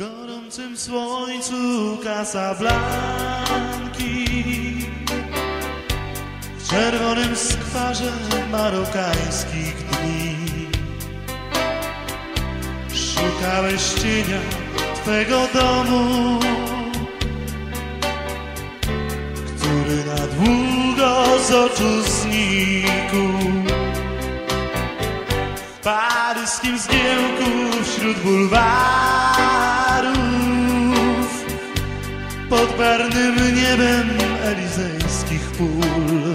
gorącym słońcu Casablanki. W czerwonym skwarze marokańskich dni. Szukałeś cienia Twego domu Który na długo z oczu znikł. W paryskim zgiełku wśród bulwarów Pod barwnym niebem elizejskich pól.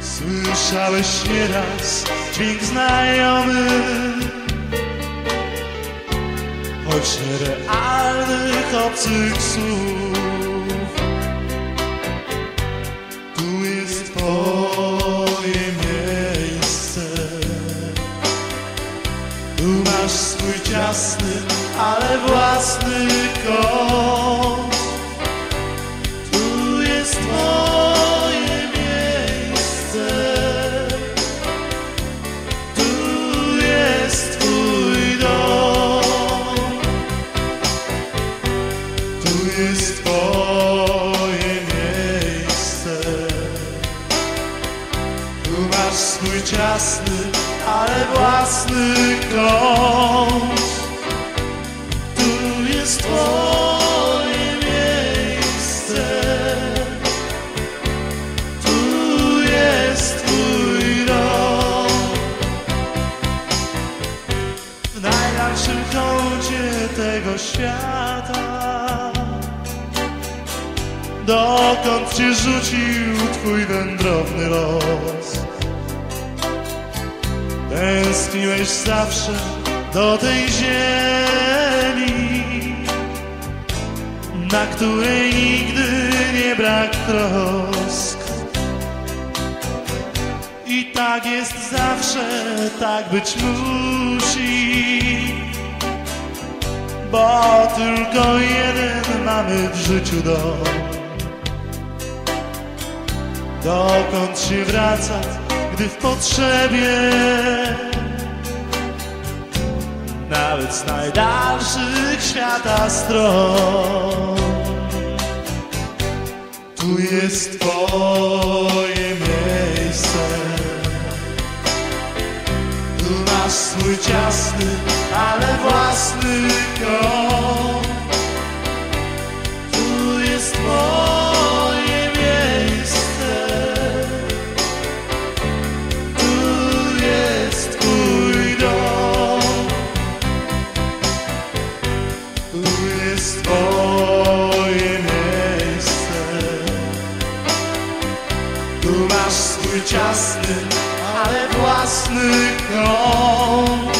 Słyszałeś nieraz dźwięk znajomy Choć nierealnych obcych słów Tu masz swój ciasny, ale własny kąt. Tu jest twoje miejsce. Tu jest twój dom. Tu jest twoje miejsce. Tu masz swój ciasny, ale własny kąt Tu jest twoje miejsce. Tu jest twój dom. W najdalszym kącie tego świata. Dokąd cię rzucił twój wędrowny los Tęskniłeś zawsze do tej ziemi Na której nigdy nie brak trosk. I tak jest zawsze, tak być musi. Bo tylko jeden mamy w życiu dom. Dokąd się wracać, gdy w potrzebie. Nawet z najdalszych świata stron. Tu jest twoje miejsce. Tu masz swój ciasny, ale własny kąt jest twoje miejsce. Tu masz swój ciasny, ale własny kąt